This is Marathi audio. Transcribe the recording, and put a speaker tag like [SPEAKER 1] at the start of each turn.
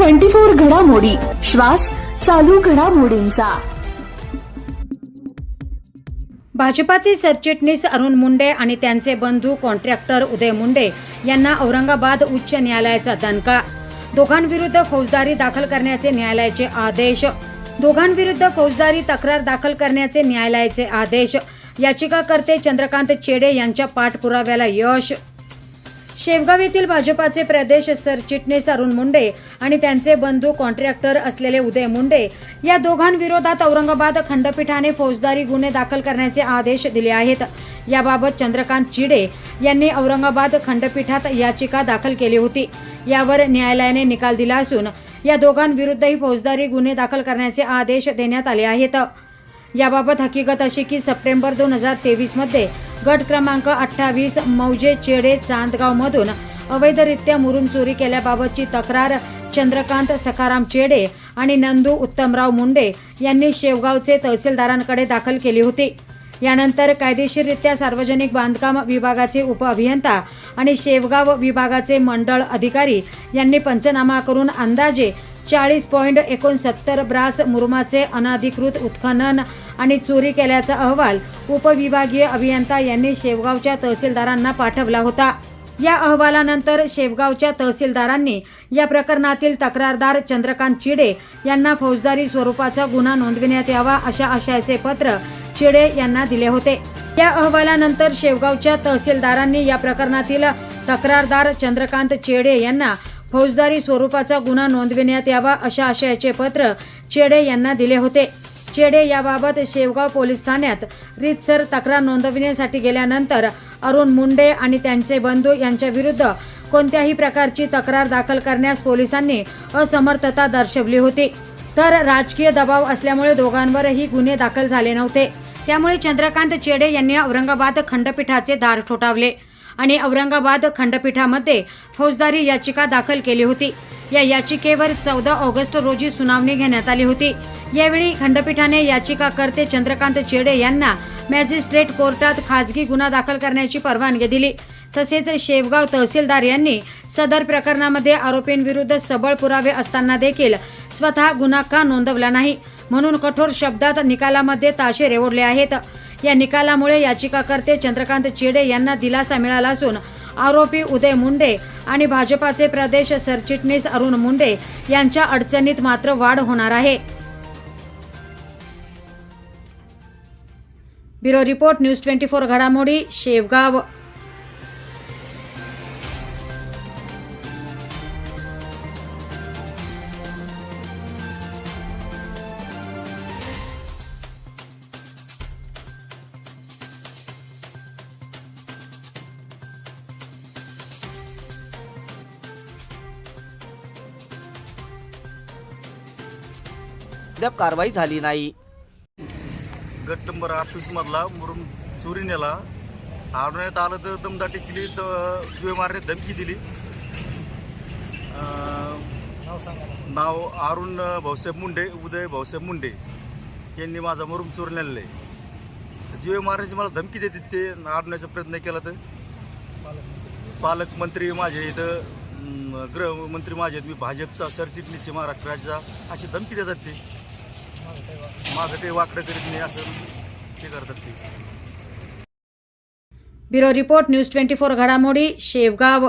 [SPEAKER 1] ट्वेंटी फोर घडामोडी. श्वास चालू घडामोडींचा.
[SPEAKER 2] भाजपाचे सरचिटणीस अरुण मुंडे आणि त्यांचे बंधू कॉन्ट्रॅक्टर उदय मुंडे यांना औरंगाबाद उच्च न्यायालयाचा दणका. दोघांविरुद्ध फौजदारी दाखल करण्याचे न्यायालयाचे आदेश. दोघांविरुद्ध फौजदारी तक्रार दाखल करण्याचे न्यायालयाचे आदेश. याचिकाकर्ते चंद्रकांत चेडे यांच्या पाठपुराव्याला यश. शेवगाव येथील भाजपाचे प्रदेश सरचिटणीस अरुण मुंडे आणि त्यांचे बंधू कॉन्ट्रॅक्टर असलेले उदय मुंडे या दोघांविरोधात औरंगाबाद खंडपीठाने फौजदारी गुन्हे दाखल करण्याचे आदेश दिले आहेत. याबाबत चंद्रकांत चिडे यांनी औरंगाबाद खंडपीठात याचिका दाखल केली होती. यावर न्यायालयाने निकाल दिला असून या दोघांविरुद्धही फौजदारी गुन्हे दाखल करण्याचे आदेश देण्यात आले आहेत. याबाबत हकीकत अशी की सप्टेंबर दोन हजार तेवीसमध्ये गट क्रमांक अठ्ठावीस मौजे चेडे चांदगावमधून अवैधरित्या मुरुम चोरी केल्याबाबतची तक्रार चंद्रकांत सखाराम चेडे आणि नंदू उत्तमराव मुंडे यांनी शेवगावचे तहसीलदारांकडे दाखल केली होती. यानंतर कायदेशीररित्या सार्वजनिक बांधकाम विभागाचे उपअभियंता आणि शेवगाव विभागाचे मंडळ अधिकारी यांनी पंचनामा करून अंदाजे चाळीस पॉईंट एकोणसत्तर ब्रास मुरुमाचे अनाधिकृत उत्खनन आणि चोरी केल्याचा अहवाल उपविभागीय अभियंता यांनी शेवगावच्या तहसीलदारांना पाठवला होता. या अहवालानंतर शेवगावच्या तहसीलदारांनी या प्रकरणातील तक्रारदार चंद्रकांत चिडे यांना फौजदारी स्वरूपाचा गुन्हा नोंदविण्यात यावा अशा आशयाचे पत्र चिडे यांना दिले होते. या अहवालानंतर शेवगावच्या तहसीलदारांनी या प्रकरणातील तक्रारदार चंद्रकांत चेडे यांना फौजदारी स्वरूपाचा गुन्हा नोंदविण्यात यावा अशा आशयाचे पत्र चेडे यांना दिले होते. चेडे याबाबत शेवगाव पोलीस ठाण्यात रीतसर तक्रार नोंदविण्यासाठी गेल्यानंतर अरुण मुंडे आणि त्यांचे बंधू यांच्याविरुद्ध कोणत्याही प्रकारची तक्रार दाखल करण्यास पोलिसांनी असमर्थता दर्शवली होती. तर राजकीय दबाव असल्यामुळे दोघांवरही गुन्हे दाखल झाले नव्हते. त्यामुळे चंद्रकांत चेडे यांनी औरंगाबाद खंडपीठाचे दार ठोठावले आणि औरंगाबाद खंडपीठामध्ये फौजदारी याचिका दाखल केली होती. या याचिकेवर चौदा ऑगस्ट रोजी सुनावणी घेण्यात आली होती. यावेळी खंडपीठाने याचिकाकर्ते चंद्रकांत चेडे यांना मॅजिस्ट्रेट कोर्टात खाजगी गुन्हा दाखल करण्याची परवानगी दिली. तसेच शेवगाव तहसीलदार यांनी सदर प्रकरणामध्ये आरोपींविरुद्ध सबळ पुरावे असताना देखील स्वतः गुन्हा का नोंदवला नाही? म्हणून कठोर शब्दात निकालामध्ये ताशे रेवडले आहेत. या निकालामुळे याचिकाकर्ते चंद्रकांत चेडे यांना दिलासा मिळाला असून आरोपी उदय मुंडे आणि भाजपाचे प्रदेश सरचिटणीस अरुण मुंडे यांच्या अडचणीत मात्र वाढ होणार आहे. Bureau report news twenty four घडामोडी शेवगाव.
[SPEAKER 3] अद्याप कारवाई झाली नाही.
[SPEAKER 4] गट नंबर ऑफिसमधला मुरुम चोरी नेला. आढळण्यात आलं तर दमदाटी केली तर शिवे मारण्यात धमकी दिली. नाव अरुण भाऊसाहेब मुंडे उदय भाऊसाहेब मुंडे यांनी माझा मुरुम चोरी नेलेला आहे. जीवे मारण्याची मला धमकी देतात ते आडण्याचा प्रयत्न केला तर. पालकमंत्री माझे इथं गृहमंत्री माझे आहेत. मी भाजपचा सरचिटणीस महाराष्ट्राचा अशी धमकी देतात ते. माझं काही वाकडं करीत नाही असं ते करतात ते.
[SPEAKER 2] Bureau report news twenty four घडामोडी शेवगाव.